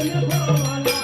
i'm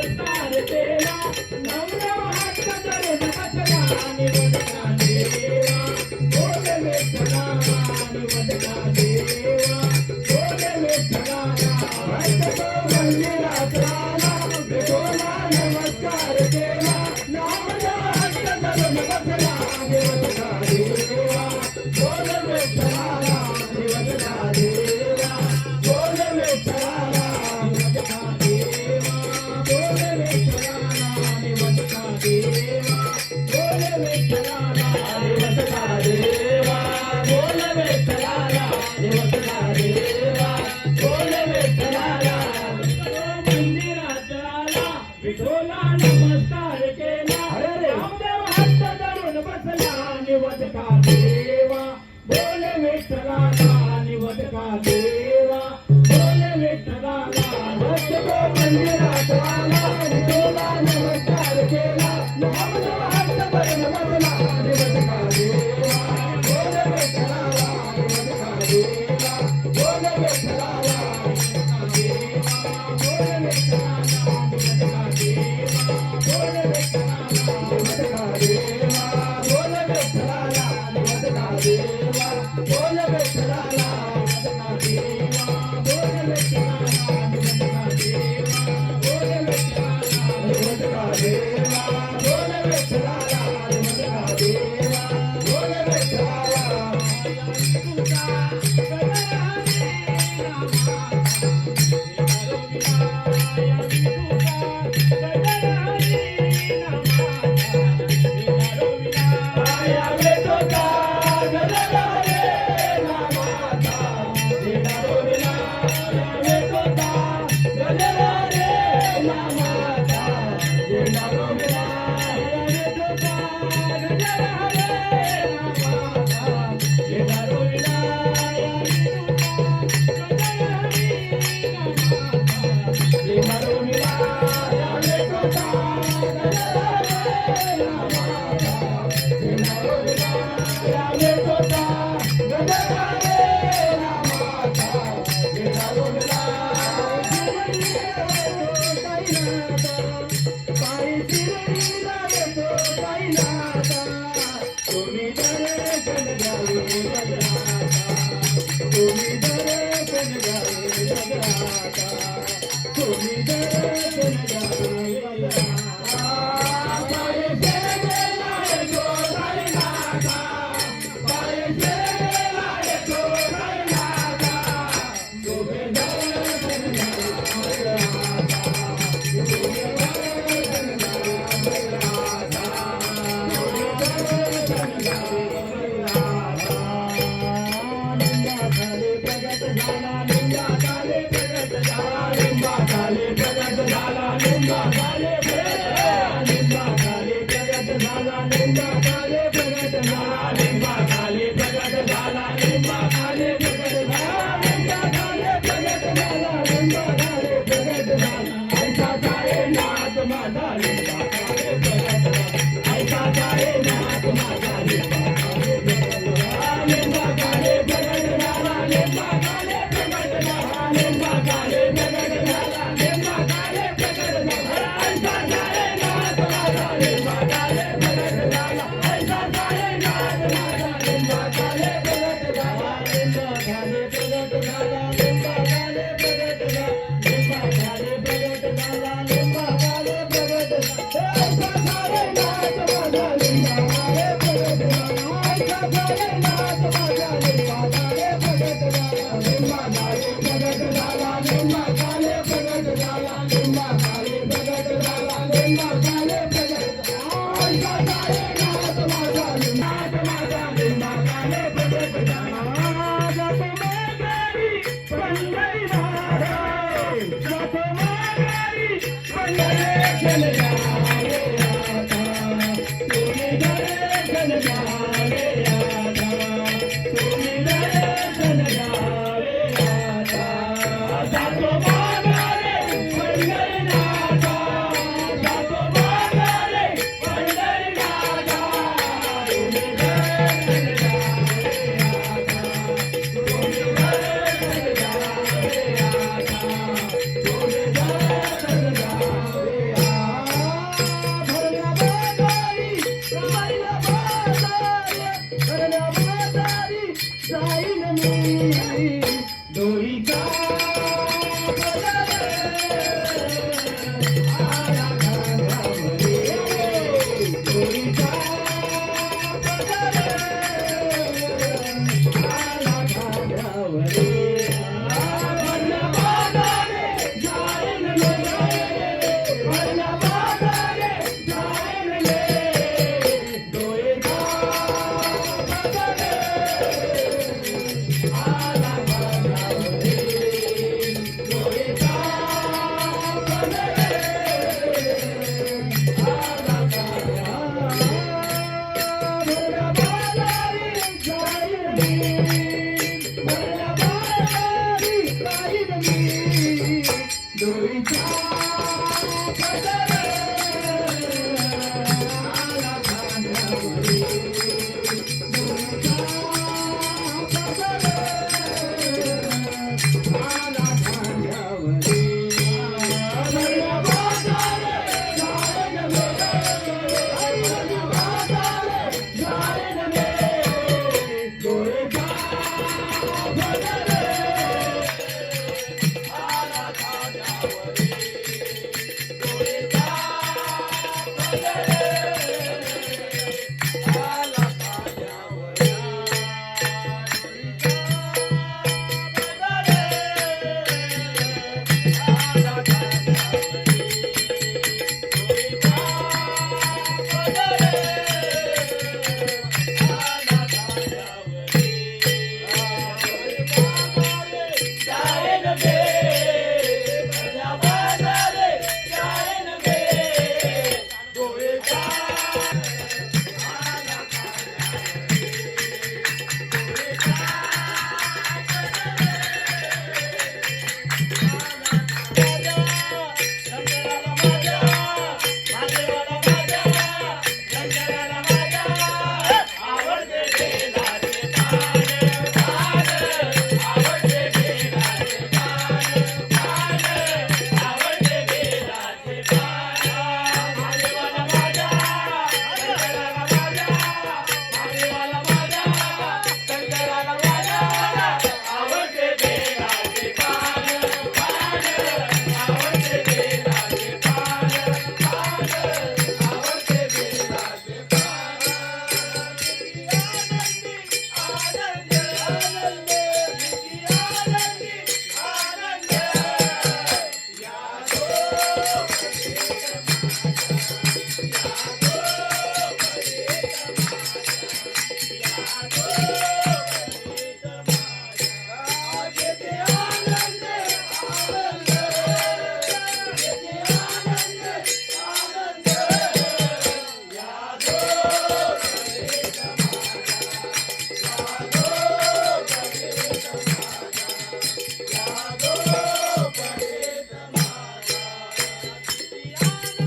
नमस्कार देवा नम्र महात्मा Thank you. Bye.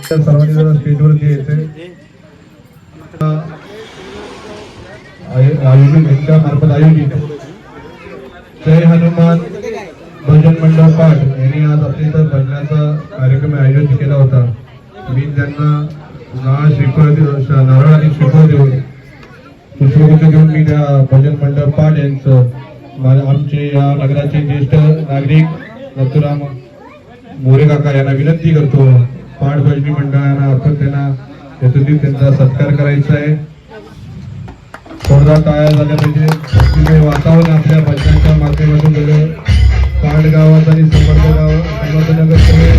सर्वांनी जरा स्टेजवरती यायचे आयोजित यांच्या मार्फत आयोजित. जय हनुमान भजन मंडळ पाठ. यांनी आज आपल्या इथं भजनाचा कार्यक्रम आयोजित केला होता. मी त्यांना नारळ श्रीफळ देऊन नारळ आणि श्रीफळ देऊन पुष्पगुच्छ देऊन मी त्या भजन मंडळ पाठ यांचं आमचे या नगराचे ज्येष्ठ नागरिक नथुराम मोरे काका यांना विनंती करतो. पाठभाजी मंडळांना आपण त्यांना यातून त्यांचा सत्कार करायचा आहे. थोडा टाळ्या झाल्या पाहिजे. वातावरण आपल्या बच्चांच्या माध्यमातून गेलं पाड गावात आणि समर्थ गाव समर्थनगर सगळे.